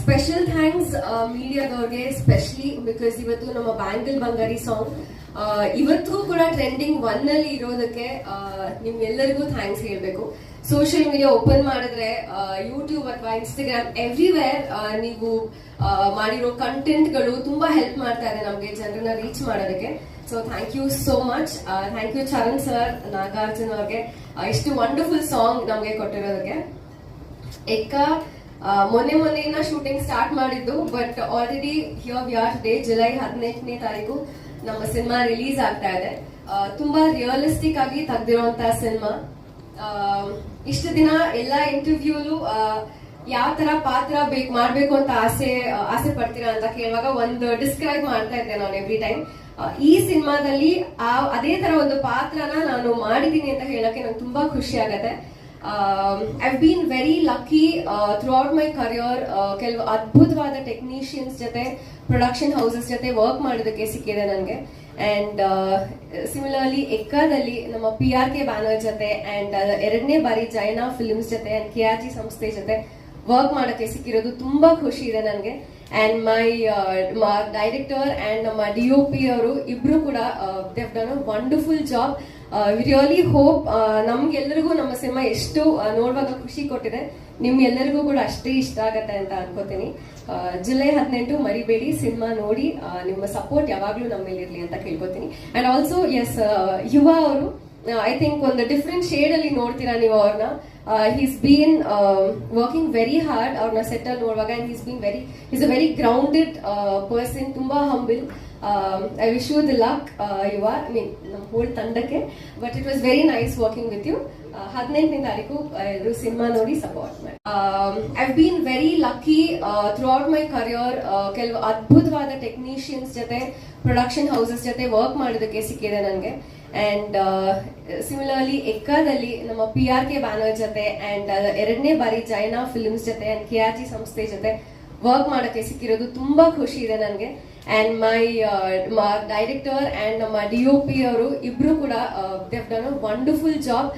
Special thanks ಮೀಡಿಯಾದವ್ರಿಗೆ specially because ಇವತ್ತು ನಮ್ಮ ಬ್ಯಾಂಗಲ್ ಬಂಗಾರಿ ಸಾಂಗ್ ಇವತ್ತು ಕೂಡ ಟ್ರೆಂಡಿಂಗ್ ಒನ್ ಅಲ್ಲಿ ಇರೋದಕ್ಕೆ ನಿಮ್ಗೆಲ್ಲರಿಗೂ ಥ್ಯಾಂಕ್ಸ್ ಹೇಳಬೇಕು. ಸೋಷಿಯಲ್ ಮೀಡಿಯಾ ಓಪನ್ ಮಾಡಿದ್ರೆ ಯೂಟ್ಯೂಬ್ ಅಥವಾ ಇನ್ಸ್ಟಾಗ್ರಾಮ್ ಎವ್ರಿವೇರ್ ನೀವು ಮಾಡಿರೋ ಕಂಟೆಂಟ್ಗಳು ತುಂಬಾ ಹೆಲ್ಪ್ ಮಾಡ್ತಾ ಇದೆ ನಮಗೆ ಜನರನ್ನ ರೀಚ್ ಮಾಡೋದಕ್ಕೆ. So thank you so much thank you Charan sir Nagarjun ಅವ್ರಿಗೆ ಇಷ್ಟು ವಂಡರ್ಫುಲ್ ಸಾಂಗ್ ನಮಗೆ ಕೊಟ್ಟಿರೋದಕ್ಕೆ. ಎಕ್ಕ ಮೊನ್ನೆ ಮೊನ್ನೆಯಿಂದ ಶೂಟಿಂಗ್ ಸ್ಟಾರ್ಟ್ ಮಾಡಿದ್ದು but already here we are day July ಹದಿನೆಂಟನೇ ತಾರೀಕು ನಮ್ಮ ಸಿನಿಮಾ ರಿಲೀಸ್ ಆಗ್ತಾ ಇದೆ. ತುಂಬಾ ರಿಯಲಿಸ್ಟಿಕ್ ಆಗಿ ತೆಗ್ದಿರುವಂತಹ ಸಿನಿಮಾ ಇಷ್ಟು ದಿನ ಎಲ್ಲಾ ಇಂಟರ್ವ್ಯೂಲು ಯಾವ ತರ ಪಾತ್ರ ಬೇಕು, ಮಾಡ್ಬೇಕು ಅಂತ ಆಸೆ ಆಸೆ ಪಡ್ತೀರಾ ಅಂತ ಕೇಳುವಾಗ ಒಂದು ಡಿಸ್ಕ್ರೈಬ್ ಮಾಡ್ತಾ ಇದ್ದೆ ನಾನು ಎವ್ರಿ ಟೈಮ್ ಈ ಸಿನಿಮಾದಲ್ಲಿ ಅದೇ ತರ ಒಂದು ಪಾತ್ರನ ನಾನು ಮಾಡಿದ್ದೀನಿ ಅಂತ ಹೇಳಕ್ಕೆ ನಂಗೆ ತುಂಬಾ ಖುಷಿ ಆಗತ್ತೆ. I been very lucky throughout my career ಕೆಲವು ಅದ್ಭುತವಾದ ಟೆಕ್ನಿಷಿಯನ್ಸ್ ಜೊತೆ ಪ್ರೊಡಕ್ಷನ್ ಹೌಸಸ್ ಜೊತೆ ವರ್ಕ್ ಮಾಡೋದಕ್ಕೆ ಸಿಕ್ಕಿದೆ ನನಗೆ. ಆ್ಯಂಡ್ ಸಿಮಿಲರ್ಲಿ ಎಕ್ಕಾದಲ್ಲಿ ನಮ್ಮ ಪಿ ಆರ್ ಕೆ ಬ್ಯಾನರ್ ಜೊತೆ ಆ್ಯಂಡ್ ಎರಡನೇ ಬಾರಿ ಜೈನಾ ಫಿಲ್ಮ್ಸ್ ಜೊತೆ ಆ್ಯಂಡ್ ಕೆ ಆರ್ ಜಿ ಸಂಸ್ಥೆ ಜೊತೆ ವರ್ಕ್ ಮಾಡೋಕ್ಕೆ ಸಿಕ್ಕಿರೋದು ತುಂಬ ಖುಷಿ ಇದೆ ನನಗೆ. ಅಂಡ್ ಮೈ ಡೈರೆಕ್ಟರ್ ಅಂಡ್ ನಮ್ಮ ಡಿ ಒ ಪಿ ಅವರು ಇಬ್ರು ಕೂಡ they've done wonderful job really hope ನಮ್ಗೆಲ್ಲರಿಗೂ ನಮ್ಮ ಸಿನಿಮಾ ಎಷ್ಟು ನೋಡುವಾಗ ಖುಷಿ ಕೊಟ್ಟಿದೆ. ನಿಮ್ಗೆಲ್ಲರಿಗೂ ಕೂಡ ಅಷ್ಟೇ ಇಷ್ಟ ಆಗತ್ತೆ ಅಂತ ಅನ್ಕೋತೀನಿ. ಆ, ಜುಲೈ ಹದಿನೆಂಟು ಮರಿಬೇಡಿ ಸಿನಿಮಾ ನೋಡಿ ನಿಮ್ಮ ಸಪೋರ್ಟ್ ಯಾವಾಗ್ಲೂ ನಮ್ಮ ಅಂತ ಕೇಳ್ಕೊತೀನಿ. ಆ್ಯಂಡ್ ಆಲ್ಸೋ ಎಸ್ ಯುವ ಅವರು ಐ ಥಿಂಕ್ ಒಂದು ಡಿಫ್ರೆಂಟ್ ಶೇಡ್ ಅಲ್ಲಿ ನೋಡ್ತೀರಾ ನೀವು ಅವ್ರನ್ನ he's been working very hard ಅವ್ರನ್ನ ಸೆಟಲ್ ನೋಡುವಾಗ and he's been very is a very grounded person ತುಂಬಾ humble I wish you the luck you are mean ನಮ್ಮ ಹೋಲ್ ತಂಡಕ್ಕೆ but it was very nice working with you ಹದಿನೆಂಟನೇ ತಾರೀಕು ಎಲ್ಲರೂ cinema ನೋಡಿ ಸಪೋರ್ಟ್ ಮಾಡಿ. I been very lucky throughout my career ಕೆಲವು ಅದ್ಭುತವಾದ ಟೆಕ್ನಿಷಿಯನ್ಸ್ ಜೊತೆ ಪ್ರೊಡಕ್ಷನ್ ಹೌಸಸ್ ಜೊತೆ ವರ್ಕ್ ಮಾಡೋದಕ್ಕೆ ಸಿಕ್ಕಿದೆ ನನಗೆ ಆ್ಯಂಡ್ ಸಿಮಿಲರ್ಲಿ ಎಕ್ಕಾದಲ್ಲಿ ನಮ್ಮ ಪಿ ಆರ್ ಕೆ ಬ್ಯಾನರ್ ಜೊತೆ ಆ್ಯಂಡ್ ಎರಡನೇ ಬಾರಿ ಜೈನಾ ಫಿಲ್ಮ್ಸ್ ಜೊತೆ ಆ್ಯಂಡ್ ಕೆ ಆರ್ ಜಿ ಸಂಸ್ಥೆ ಜೊತೆ ವರ್ಕ್ ಮಾಡಕ್ಕೆ ಸಿಕ್ಕಿರೋದು ತುಂಬಾ ಖುಷಿ ಇದೆ ನನಗೆ. ಅಂಡ್ ಮೈ ಡೈರೆಕ್ಟರ್ ಅಂಡ್ ನಮ್ಮ ಡಿ ಒ ಪಿ ಅವರು ಇಬ್ರು ಕೂಡ they've done wonderful job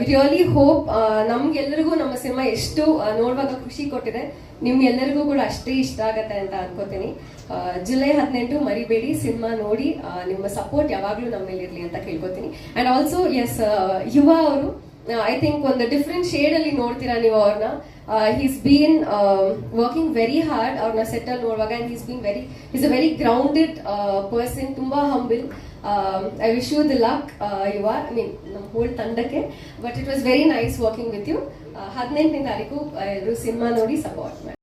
really hope ನಮ್ಗೆಲ್ಲರಿಗೂ ನಮ್ಮ ಸಿನಿಮಾ ಎಷ್ಟು ನೋಡುವಾಗ ಖುಷಿ ಕೊಟ್ಟಿದೆ. ನಿಮ್ಗೆಲ್ಲರಿಗೂ ಕೂಡ ಅಷ್ಟೇ ಇಷ್ಟ ಆಗತ್ತೆ ಅಂತ ಅನ್ಕೋತೀನಿ. ಆ, ಜುಲೈ ಹದಿನೆಂಟು ಮರಿಬೇಡಿ ಸಿನಿಮಾ ನೋಡಿ ನಿಮ್ಮ ಸಪೋರ್ಟ್ ಯಾವಾಗ್ಲೂ ನಮ್ಮ ಮೇಲೆ ಇರ್ಲಿ ಅಂತ ಕೇಳ್ಕೊತೀನಿ. ಅಂಡ್ ಆಲ್ಸೋ ಎಸ್ ಯುವ ಅವರು ಐ ಥಿಂಕ್ ಒಂದು ಡಿಫ್ರೆಂಟ್ ಶೇಡ್ ಅಲ್ಲಿ ನೋಡ್ತೀರಾ ನೀವು ಅವ್ರನ್ನ he's been working very hard ಅವ್ರನ್ನ ಸೆಟ್ ಅಲ್ಲಿ ನೋಡುವಾಗ and he's been very is a very grounded person ತುಂಬಾ humble I wish you the luck you are I mean ನಮ್ಮ ಹೋಲ್ ತಂಡಕ್ಕೆ. But it was very nice working with you ಹದಿನೆಂಟನೇ ತಾರೀಕು ಎಲ್ಲರೂ cinema ನೋಡಿ ಸಪೋರ್ಟ್ ಮಾಡಿ.